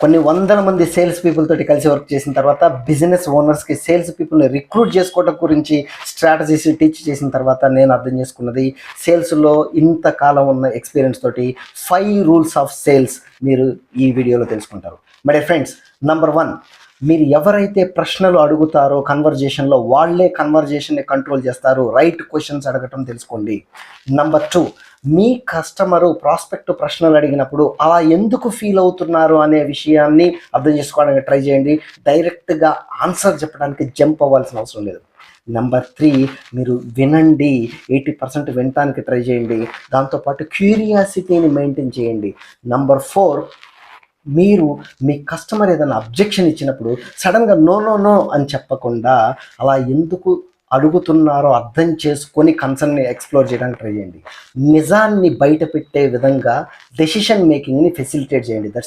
కొన్ని వందల మంది సేల్స్ పీపుల్ తోటి కలిసి వర్క్ చేసిన తర్వాత బిజినెస్ ఓనర్స్కి సేల్స్ పీపుల్ని రిక్రూట్ చేసుకోవడం గురించి స్ట్రాటజీస్ టీచ్ చేసిన తర్వాత నేను అర్థం చేసుకున్నది సేల్స్లో ఇంతకాలం ఉన్న ఎక్స్పీరియన్స్ తోటి ఫైవ్ రూల్స్ ఆఫ్ సేల్స్ మీరు ఈ వీడియోలో తెలుసుకుంటారు. మై ఫ్రెండ్స్ నంబర్ వన్ మీరు ఎవరైతే ప్రశ్నలు అడుగుతారో కన్వర్జేషన్లో వాళ్ళే కన్వర్జేషన్ని కంట్రోల్ చేస్తారు. రైట్ క్వశ్చన్స్ అడగటం తెలుసుకోండి. నంబర్ టూ మీ కస్టమరు ప్రాస్పెక్ట్ ప్రశ్నలు అడిగినప్పుడు అలా ఎందుకు ఫీల్ అవుతున్నారు అనే విషయాన్ని అర్థం చేసుకోవడానికి ట్రై చేయండి. డైరెక్ట్గా ఆన్సర్ చెప్పడానికి జంప్ అవ్వాల్సిన అవసరం లేదు. నెంబర్ త్రీ మీరు వినండి. ఎయిటీ పర్సెంట్ వినటానికి ట్రై చేయండి. దాంతోపాటు క్యూరియాసిటీని మెయింటైన్ చేయండి. నంబర్ ఫోర్ మీరు మీ కస్టమర్ ఏదైనా అబ్జెక్షన్ ఇచ్చినప్పుడు సడన్గా నో నో నో అని చెప్పకుండా అలా ఎందుకు అడుగుతున్నారో అర్థం చేసుకొని కన్సర్న్ని ఎక్స్ప్లోర్ చేయడానికి ట్రై చేయండి. నిజాన్ని బయట పెట్టే విధంగా డెసిషన్ మేకింగ్ని ఫెసిలిటేట్ చేయండి. దట్స్